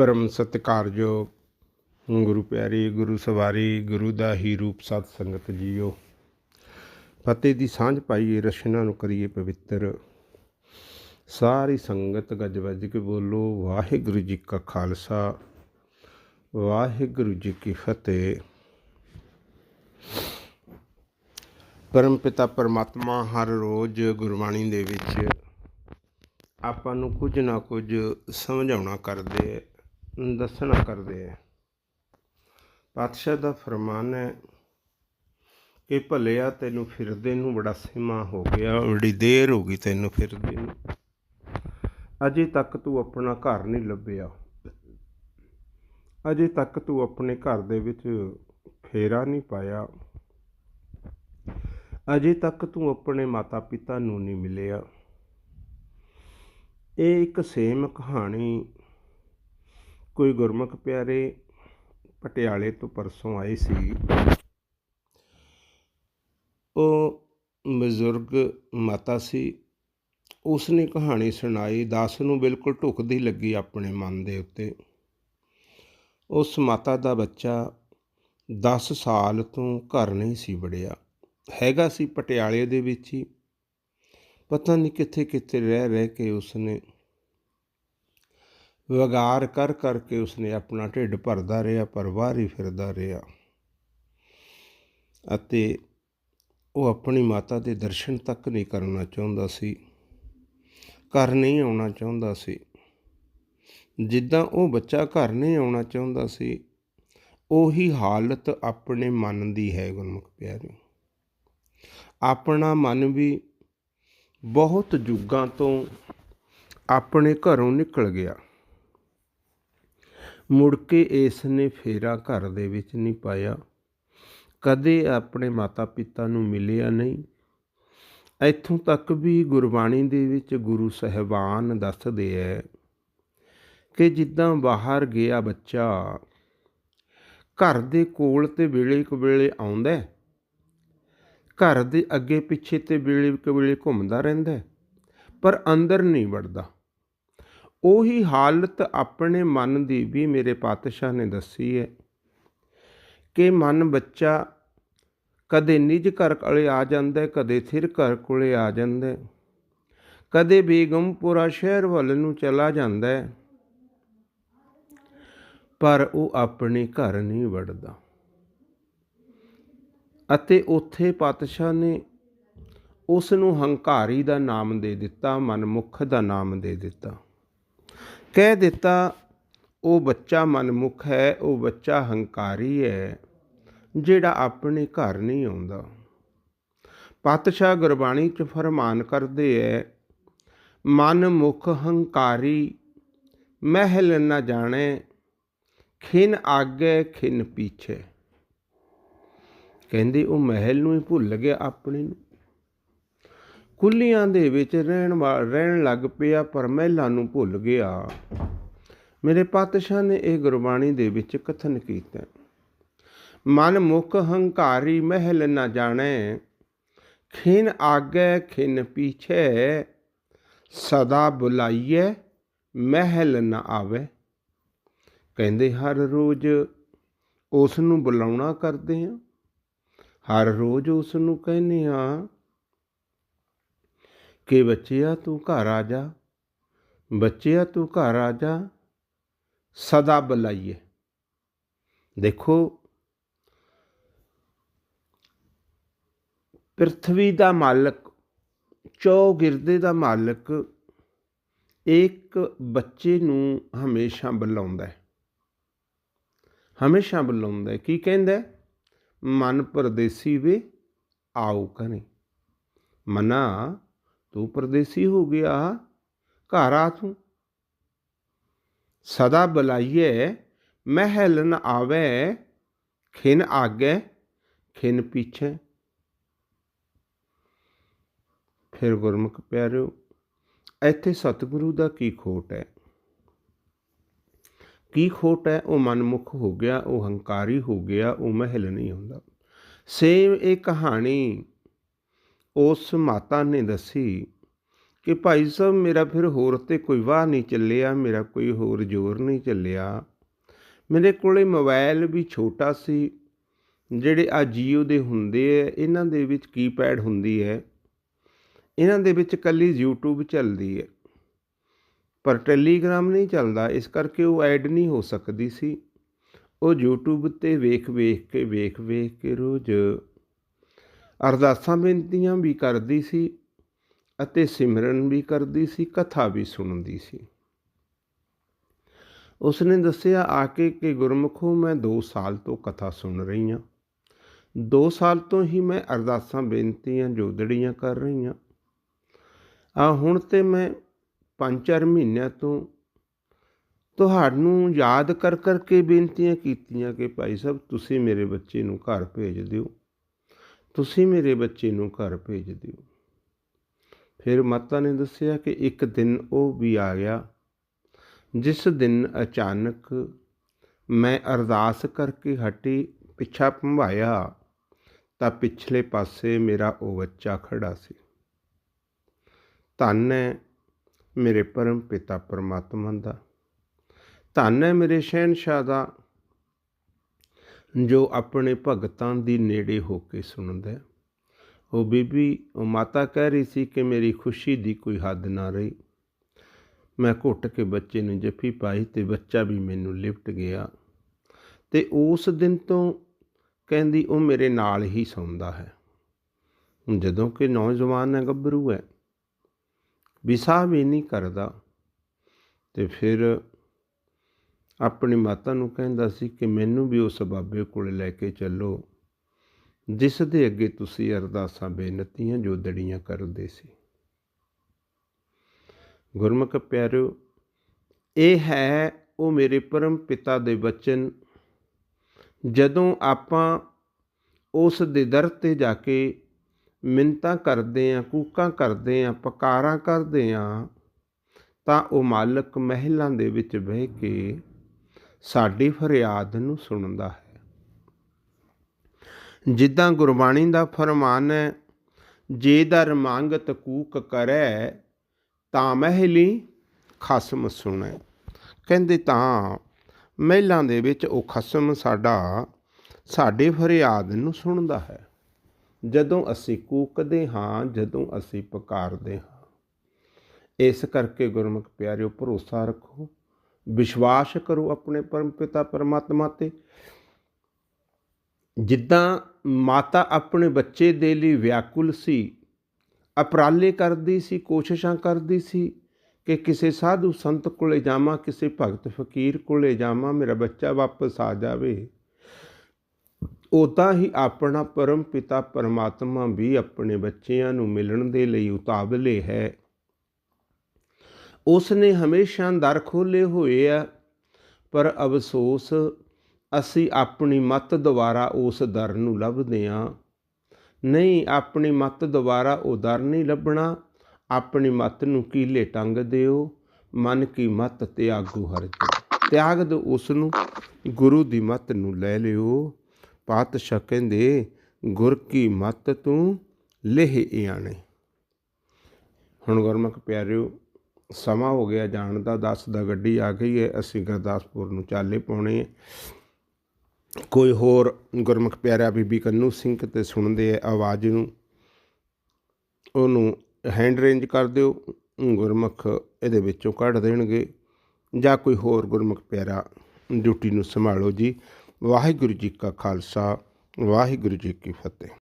ਪਰਮ ਸਤਿਕਾਰਯੋਗ ਗੁਰੂ ਪਿਆਰੀ, ਗੁਰੂ ਸਵਾਰੀ, ਗੁਰੂ ਦਾ ਹੀ ਰੂਪ ਸਤ ਸੰਗਤ ਜੀਓ। ਫਤਿਹ ਦੀ ਸਾਂਝ ਪਾਈਏ, ਰਸ਼ਨਾ ਨੂੰ ਕਰੀਏ ਪਵਿੱਤਰ। ਸਾਰੀ ਸੰਗਤ ਗੱਜ ਵੱਜ ਕੇ ਬੋਲੋ, ਵਾਹਿਗੁਰੂ ਜੀ ਕਾ ਖਾਲਸਾ, ਵਾਹਿਗੁਰੂ ਜੀ ਕੀ ਫਤਿਹ। ਪਰਮ ਪਿਤਾ ਪਰਮਾਤਮਾ, ਹਰ ਰੋਜ਼ ਗੁਰਬਾਣੀ ਦੇ ਵਿੱਚ ਆਪਾਂ ਨੂੰ ਕੁਝ ਨਾ ਕੁਝ ਸਮਝਾਉਣਾ ਕਰਦੇ ਦੱਸਣਾ ਕਰਦੇ ਹੈ ਪਾਤਸ਼ਾਹ ਦਾ ਫਰਮਾਨ ਹੈ ਕਿ ਭਲਿਆ ਤੈਨੂੰ ਫਿਰਦੇ ਨੂੰ ਬੜਾ ਸਮਾਂ ਹੋ ਗਿਆ, ਬੜੀ ਦੇਰ ਹੋ ਗਈ ਤੈਨੂੰ ਫਿਰਦੇ ਨੂੰ। ਅਜੇ ਤੱਕ ਤੂੰ ਆਪਣਾ ਘਰ ਨਹੀਂ ਲੱਭਿਆ। ਅਜੇ ਤੱਕ ਤੂੰ ਆਪਣੇ ਘਰ ਦੇ ਵਿੱਚ ਫੇਰਾ ਨਹੀਂ ਪਾਇਆ। ਅਜੇ ਤੱਕ ਤੂੰ ਆਪਣੇ ਮਾਤਾ ਪਿਤਾ ਨੂੰ ਨਹੀਂ ਮਿਲਿਆ। ਇਹ ਇੱਕ ਸੇਮ ਕਹਾਣੀ ਕੋਈ ਗੁਰਮੁਖ ਪਿਆਰੇ ਪਟਿਆਲੇ ਤੋਂ ਪਰਸੋਂ ਆਏ ਸੀ। ਉਹ ਬਜ਼ੁਰਗ ਮਾਤਾ ਸੀ। ਉਸ ਨੇ ਕਹਾਣੀ ਸੁਣਾਈ। ਦਾਸ ਨੂੰ ਬਿਲਕੁਲ ਢੁਕਦੀ ਲੱਗੀ ਆਪਣੇ ਮਨ ਦੇ ਉੱਤੇ। ਉਸ ਮਾਤਾ ਦਾ ਬੱਚਾ 10 ਸਾਲ ਤੋਂ ਘਰ ਨਹੀਂ ਸੀ ਵੜਿਆ। ਹੈਗਾ ਸੀ ਪਟਿਆਲੇ ਦੇ ਵਿੱਚ ਹੀ। ਪਤਾ ਨਹੀਂ ਕਿੱਥੇ ਕਿੱਥੇ ਰਹਿ ਰਹਿ ਕੇ ਉਸਨੇ ਵਗਾਰ ਕਰ ਕਰਕੇ ਉਸਨੇ ਆਪਣਾ ਢਿੱਡ ਭਰਦਾ ਰਿਹਾ, ਪਰ ਬਾਹਰ ਹੀ ਫਿਰਦਾ ਰਿਹਾ। ਅਤੇ ਉਹ ਆਪਣੀ ਮਾਤਾ ਦੇ ਦਰਸ਼ਨ ਤੱਕ ਨਹੀਂ ਕਰਨਾ ਚਾਹੁੰਦਾ ਸੀ। ਘਰ ਨਹੀਂ ਆਉਣਾ ਚਾਹੁੰਦਾ ਸੀ। ਜਿੱਦਾਂ ਉਹ ਬੱਚਾ ਘਰ ਨਹੀਂ ਆਉਣਾ ਚਾਹੁੰਦਾ ਸੀ, ਉਹੀ ਹਾਲਤ ਆਪਣੇ ਮਨ ਦੀ ਹੈ ਗੁਰਮੁਖ ਪਿਆਰਿਓ। ਆਪਣਾ ਮਨ ਵੀ ਬਹੁਤ ਯੁੱਗਾਂ ਤੋਂ ਆਪਣੇ ਘਰੋਂ ਨਿਕਲ ਗਿਆ। ਮੁੜ ਕੇ ਇਸ ਨੇ ਫੇਰਾ ਘਰ ਦੇ ਵਿੱਚ ਨਹੀਂ ਪਾਇਆ। ਕਦੇ ਆਪਣੇ ਮਾਤਾ ਪਿਤਾ ਨੂੰ ਮਿਲਿਆ ਨਹੀਂ। ਇੱਥੋਂ ਤੱਕ ਵੀ ਗੁਰਬਾਣੀ ਦੇ ਵਿੱਚ ਗੁਰੂ ਸਹਿਬਾਨ ਦੱਸਦੇ ਐ ਕਿ ਜਿੱਦਾਂ ਬਾਹਰ ਗਿਆ ਬੱਚਾ ਘਰ ਦੇ ਕੋਲ ਤੇ ਵੇਲੇ ਕੁ ਵੇਲੇ ਆਉਂਦਾ ਹੈ, ਘਰ ਦੇ ਅੱਗੇ ਪਿੱਛੇ ਤੇ ਵੇਲੇ ਕੁ ਵੇਲੇ ਘੁੰਮਦਾ ਰਹਿੰਦਾ ਪਰ ਅੰਦਰ ਨਹੀਂ ਵੜਦਾ। ਉਹੀ ਹਾਲਤ ਆਪਣੇ ਮਨ ਦੀ ਵੀ ਮੇਰੇ ਪਾਤਸ਼ਾਹ ਨੇ ਦੱਸੀ ਹੈ ਕਿ ਮਨ ਬੱਚਾ ਕਦੇ ਨਿਜ ਘਰ ਕੋਲੇ ਆ ਜਾਂਦਾ, ਕਦੇ ਥਿਰ ਘਰ ਕੋਲੇ ਆ ਜਾਂਦਾ, ਕਦੇ ਬੇਗਮਪੁਰਾ ਸ਼ਹਿਰ ਵੱਲ ਨੂੰ ਚਲਾ ਜਾਂਦਾ ਹੈ ਪਰ ਉਹ ਆਪਣੇ ਘਰ ਨਹੀਂ ਵੜਦਾ। ਅਤੇ ਉੱਥੇ ਪਾਤਸ਼ਾਹ ਨੇ ਉਸ ਨੂੰ ਹੰਕਾਰੀ ਦਾ ਨਾਮ ਦੇ ਦਿੱਤਾ, ਮਨਮੁਖ ਦਾ ਨਾਮ ਦੇ ਦਿੱਤਾ। ਕਹਿ ਦਿੱਤਾ, ਉਹ ਬੱਚਾ ਮਨਮੁਖ ਹੈ, ਉਹ ਬੱਚਾ ਹੰਕਾਰੀ ਹੈ, ਜਿਹੜਾ ਆਪਣੇ ਘਰ ਨਹੀਂ ਆਉਂਦਾ। ਪਾਤਸ਼ਾਹ ਗੁਰਬਾਣੀ ਚ ਫਰਮਾਨ ਕਰਦੇ ਐ ਮਨ ਮੁਖ ਹੰਕਾਰੀ, ਮਹਿਲ ਨਾ ਜਾਣੇ, ਖਿਨ ਆਗੇ ਖਿਨ ਪਿੱਛੇ। ਕਹਿੰਦੇ, ਉਹ ਮਹਿਲ ਨੂੰ ਹੀ ਭੁੱਲ ਗਿਆ ਆਪਣੇ ਨੂੰ। ਕੁੱਲੀਆਂ ਦੇ ਵਿੱਚ ਰਹਿਣ ਵਾ, ਰਹਿਣ ਲੱਗ ਪਿਆ ਪਰ ਮਹਿਲਾ ਨੂੰ ਭੁੱਲ ਗਿਆ। ਮੇਰੇ ਪਾਤਸ਼ਾਹ ਨੇ ਇਹ ਗੁਰਬਾਣੀ ਦੇ ਵਿੱਚ ਕਥਨ ਕੀਤਾ। ਮਨ ਮੁਖ ਹੰਕਾਰੀ ਮਹਿਲ ਨਾ ਜਾਣੇ, ਖਿਨ ਆਗੇ ਖਿਨ ਪਿਛੇ, ਸਦਾ ਬੁਲਾਈਏ ਮਹਿਲ ਨਾ ਆਵੇ। ਕਹਿੰਦੇ ਹਰ ਰੋਜ਼ ਉਸ ਨੂੰ ਬੁਲਾਉਣਾ ਕਰਦੇ ਆ, ਹਰ ਰੋਜ਼ ਉਸ ਨੂੰ ਕਹਿੰਦੇ ਆ ਕਿ ਬੱਚਿਆ ਤੂੰ ਘਰ ਆ ਜਾ। ਬੱਚਿਆ ਤੂੰ ਘਰ ਆ ਜਾ, ਸਦਾ ਬੁਲਾਈਏ। ਦੇਖੋ, ਪ੍ਰਥਵੀ ਦਾ ਮਾਲਕ ਚੌਗਿਰਦੇ ਦਾ ਮਾਲਕ ਇੱਕ ਬੱਚੇ ਨੂੰ ਹਮੇਸ਼ਾ ਬੁਲਾਉਂਦਾ ਹੈ। ਹਮੇਸ਼ਾ ਬੁਲਾਉਂਦਾ ਹੈ। ਕੀ ਕਹਿੰਦਾ ਮਨ ਪਰਦੇਸੀ ਵੇ ਆਓ ਕਰੇ। ਮਨਾ ਤੂੰ ਪਰਦੇਸੀ ਹੋ ਗਿਆ, ਘਰ ਆ ਤੂੰ। ਸਦਾ ਬੁਲਾਈਏ, ਮਹਿਲ ਨ ਆਵੇ, ਖਿਨ ਆਗੇ, ਖਿਨ ਪਿੱਛੇ। ਫਿਰ ਗੁਰਮੁਖ ਪਿਆਰਿਓ, ਇੱਥੇ ਸਤਿਗੁਰੂ ਦਾ ਕੀ ਖੋਟ ਹੈ? ਕੀ ਖੋਟ ਹੈ? ਉਹ ਮਨਮੁਖ ਹੋ ਗਿਆ, ਉਹ ਹੰਕਾਰੀ ਹੋ ਗਿਆ, ਉਹ ਮਹਿਲ ਨਹੀਂ ਹੁੰਦਾ। ਸੇਮ ਇਹ ਕਹਾਣੀ ਉਸ ਮਾਤਾ ਨੇ ਦੱਸੀ ਕਿ ਭਾਈ ਸਾਹਿਬ, ਮੇਰਾ ਫਿਰ ਹੋਰ ਤੇ ਕੋਈ ਵਾਹ ਨਹੀਂ ਚੱਲਿਆ, ਮੇਰਾ ਕੋਈ ਹੋਰ ਜ਼ੋਰ ਨਹੀਂ ਚੱਲਿਆ। ਮੇਰੇ ਕੋਲੇ ਮੋਬਾਈਲ ਵੀ ਛੋਟਾ ਸੀ, ਜਿਹੜੇ ਆ ਜੀਓ ਦੇ ਹੁੰਦੇ ਆ, ਇਹਨਾਂ ਦੇ ਵਿੱਚ ਕੀਪੈਡ ਹੁੰਦੀ ਹੈ। ਇਹਨਾਂ ਦੇ ਵਿੱਚ ਕੱਲੀ YouTube ਚੱਲਦੀ ਹੈ, ਪਰ ਟੈਲੀਗ੍ਰਾਮ ਨਹੀਂ ਚੱਲਦਾ, ਇਸ ਕਰਕੇ ਉਹ ਐਡ ਨਹੀਂ ਹੋ ਸਕਦੀ ਸੀ। ਉਹ YouTube ਤੇ ਵੇਖ ਵੇਖ ਕੇ ਵੇਖ ਵੇਖ ਕੇ ਰੋਜ਼ ਅਰਦਾਸਾਂ ਬੇਨਤੀਆਂ ਵੀ ਕਰਦੀ ਸੀ ਅਤੇ ਸਿਮਰਨ ਵੀ ਕਰਦੀ ਸੀ, ਕਥਾ ਵੀ ਸੁਣਦੀ ਸੀ। ਉਸਨੇ ਦੱਸਿਆ, ਆ ਕੇ ਕਿ ਗੁਰਮੁਖੋ, ਮੈਂ 2 ਸਾਲ ਤੋਂ ਕਥਾ ਸੁਣ ਰਹੀ ਹਾਂ। 2 ਸਾਲ ਤੋਂ ਹੀ ਮੈਂ ਅਰਦਾਸਾਂ, ਬੇਨਤੀਆਂ, ਜੋਦੜੀਆਂ ਕਰ ਰਹੀ ਹਾਂ। ਆ ਹੁਣ ਤੇ ਮੈਂ 5-4 ਮਹੀਨਿਆਂ ਤੋਂ ਤੁਹਾਨੂੰ ਯਾਦ ਕਰ ਕਰਕੇ ਬੇਨਤੀਆਂ ਕੀਤੀਆਂ ਕਿ ਭਾਈ ਸਾਹਿਬ, ਤੁਸੀਂ ਮੇਰੇ ਬੱਚੇ ਨੂੰ ਘਰ ਭੇਜ ਦਿਓ। ਤੁਸੀਂ ਮੇਰੇ ਬੱਚੇ ਨੂੰ ਘਰ ਭੇਜ ਦਿਓ। ਫਿਰ ਮਾਤਾ ਨੇ ਦੱਸਿਆ ਕਿ ਇੱਕ ਦਿਨ ਉਹ ਵੀ ਆ ਗਿਆ। ਜਿਸ ਦਿਨ ਅਚਾਨਕ ਮੈਂ ਅਰਦਾਸ ਕਰਕੇ ਹਟੀ, ਪਿੱਛਾ ਭੰਭਾਇਆ ਤਾਂ ਪਿਛਲੇ ਪਾਸੇ ਮੇਰਾ ਉਹ ਬੱਚਾ ਖੜਾ ਸੀ। ਧੰਨ ਹੈ ਮੇਰੇ ਪਰਮ ਪਿਤਾ ਪਰਮਾਤਮਾ ਦਾ। ਧੰਨ ਹੈ ਮੇਰੇ ਸ਼ਹਿਨशाह ਦਾ। ਜੋ ਆਪਣੇ ਭਗਤਾਂ ਦੀ ਨੇੜੇ ਹੋ ਕੇ ਸੁਣਦਾ ਹੈ। ਉਹ ਬੀਬੀ, ਉਹ ਮਾਤਾ ਕਹਿ ਰਹੀ ਸੀ ਕਿ ਮੇਰੀ ਖੁਸ਼ੀ ਦੀ ਕੋਈ ਹੱਦ ਨਾ ਰਹੀ। ਮੈਂ ਘੁੱਟ ਕੇ ਬੱਚੇ ਨੂੰ ਜੱਫੀ ਪਾਈ ਤੇ ਬੱਚਾ ਵੀ ਮੈਨੂੰ ਲਿਪਟ ਗਿਆ ਤੇ ਉਸ ਦਿਨ ਤੋਂ ਕਹਿੰਦੀ ਉਹ ਮੇਰੇ ਨਾਲ ਹੀ ਸੌਂਦਾ ਹੈ। ਜਦੋਂ ਕਿ ਨੌਜਵਾਨ ਹੈ, ਗੱਭਰੂ ਹੈ, ਵਿਸਾਹ ਵੀ ਨਹੀਂ ਕਰਦਾ ਤੇ ਫਿਰ ਆਪਣੀ ਮਾਤਾ ਨੂੰ ਕਹਿੰਦਾ ਸੀ ਕਿ ਮੈਨੂੰ ਵੀ ਉਸ ਬਾਬੇ ਕੋਲ ਲੈ ਕੇ ਚੱਲੋ, ਜਿਸ ਦੇ ਅੱਗੇ ਤੁਸੀਂ ਅਰਦਾਸਾਂ, ਬੇਨਤੀਆਂ, ਜੋਦੜੀਆਂ ਕਰਦੇ ਸੀ। ਗੁਰਮੁਖ ਪਿਆਰਿਓ, ਇਹ ਹੈ ਉਹ ਮੇਰੇ ਪਰਮ ਪਿਤਾ ਦੇ ਬਚਨ, ਜਦੋਂ ਆਪਾਂ ਉਸ ਦੇ ਦਰ ਤੇ ਜਾ ਕੇ ਮਿੰਤਾ ਕਰਦੇ ਆ ਕੂਕਾਂ ਕਰਦੇ ਆ ਪਕਾਰਾਂ ਕਰਦੇ ਆ ਤਾਂ ਉਹ ਮਾਲਕ ਮਹਿਲਾਂ ਦੇ ਵਿੱਚ ਬਹਿ ਕੇ ਸਾਡੀ ਫਰਿਆਦ ਨੂੰ ਸੁਣਦਾ ਹੈ। ਜਿੱਦਾਂ ਗੁਰਬਾਣੀ ਦਾ ਫਰਮਾਨ ਹੈ, ਜੇ ਦਰ ਮੰਗਤ ਕੂਕ ਕਰੈ, ਤਾਂ ਮਹਿਲੀ ਖਸਮ ਸੁਣੈ। ਕਹਿੰਦੇ ਤਾਂ ਮਹਿਲਾਂ ਦੇ ਵਿੱਚ ਉਹ ਖਸਮ ਸਾਡਾ, ਸਾਡੇ ਫਰਿਆਦ ਨੂੰ ਸੁਣਦਾ ਹੈ। ਜਦੋਂ ਅਸੀਂ ਕੂਕਦੇ ਹਾਂ, ਜਦੋਂ ਅਸੀਂ ਪੁਕਾਰਦੇ ਹਾਂ। ਇਸ ਕਰਕੇ ਗੁਰਮੁਖ ਪਿਆਰਿਓ, ਭਰੋਸਾ ਰੱਖੋ ਵਿਸ਼ਵਾਸ ਕਰੋ ਆਪਣੇ ਪਰਮ ਪਿਤਾ ਪਰਮਾਤਮਾ ਤੇ। ਜਿੱਦਾਂ ਮਾਤਾ ਆਪਣੇ ਬੱਚੇ ਦੇ ਲਈ ਵਿਆਕੁਲ ਸੀ, ਅਪਰਾਲੇ ਕਰਦੀ ਸੀ, ਕੋਸ਼ਿਸ਼ਾਂ ਕਰਦੀ ਸੀ ਕਿ ਕਿਸੇ ਸਾਧੂ ਸੰਤ ਕੋਲੇ ਜਾਵਾਂ, ਕਿਸੇ ਭਗਤ ਫਕੀਰ ਕੋਲੇ ਜਾਵਾਂ, ਮੇਰਾ ਬੱਚਾ ਵਾਪਸ ਆ ਜਾਵੇ ਉਦਾਂ ਹੀ ਆਪਣਾ ਪਰਮ ਪਿਤਾ ਪਰਮਾਤਮਾ ਵੀ ਆਪਣੇ ਬੱਚਿਆਂ ਨੂੰ ਮਿਲਣ ਦੇ ਲਈ ਉਤਾਵਲੇ ਹੈ। ਉਸ ਨੇ ਹਮੇਸ਼ਾ ਦਰ ਖੋਲੇ ਹੋਏ ਆ, ਪਰ ਅਫਸੋਸ, ਅਸੀਂ ਆਪਣੀ ਮੱਤ ਦੁਆਰਾ ਉਸ ਦਰ ਨੂੰ ਲੱਭਦੇ ਆ। ਨਹੀਂ, ਆਪਣੀ ਮੱਤ ਦੁਆਰਾ ਉਹ ਦਰ ਨਹੀਂ ਲੱਭਣਾ। ਆਪਣੀ ਮੱਤ ਨੂੰ ਕੀਲੇ ਟੰਗ ਦਿਓ, ਮਨ ਕੀ ਮਤ ਤਿਆਗੂ ਹਰ ਤਿਆਗ ਦੋ ਉਸ ਨੂੰ ਗੁਰੂ ਦੀ ਮੱਤ ਨੂੰ ਲੈ ਲਿਓ। ਪਾਤਸ਼ਾਹ ਕਹਿੰਦੇ, ਗੁਰ ਕੀ ਮਤ ਤੂੰ, ਲੇਹ ਆਣੇ ਹੁਣ ਗੁਰਮੁਖ ਪਿਆਰਿਓ ਸਮਾਂ ਹੋ ਗਿਆ ਜਾਣ ਦਾ 10 ਦਾ ਗੱਡੀ ਆ ਗਈ ਹੈ, ਅਸੀਂ ਗੁਰਦਾਸਪੁਰ ਨੂੰ ਚਾਲੇ ਪਾਉਣੇ ਕੋਈ ਹੋਰ ਗੁਰਮੁਖ ਪਿਆਰਾ ਬੀਬੀ ਕੰਨੂ ਸਿੰਘ ਤੇ ਸੁਣਦੇ ਆ ਆਵਾਜ਼ ਨੂੰ, ਉਹਨੂੰ ਹੈਂਡ ਰੇਂਜ ਕਰ ਦਿਓ, ਗੁਰਮੁਖ ਇਹਦੇ ਵਿੱਚੋਂ ਕੱਢ ਦੇਣਗੇ, ਜਾਂ ਕੋਈ ਹੋਰ ਗੁਰਮੁਖ ਪਿਆਰਾ ਡਿਊਟੀ ਨੂੰ ਸੰਭਾਲੋ ਜੀ। ਵਾਹਿਗੁਰੂ ਜੀ ਕਾ ਖਾਲਸਾ, ਵਾਹਿਗੁਰੂ ਜੀ ਕੀ ਫਤਿਹ।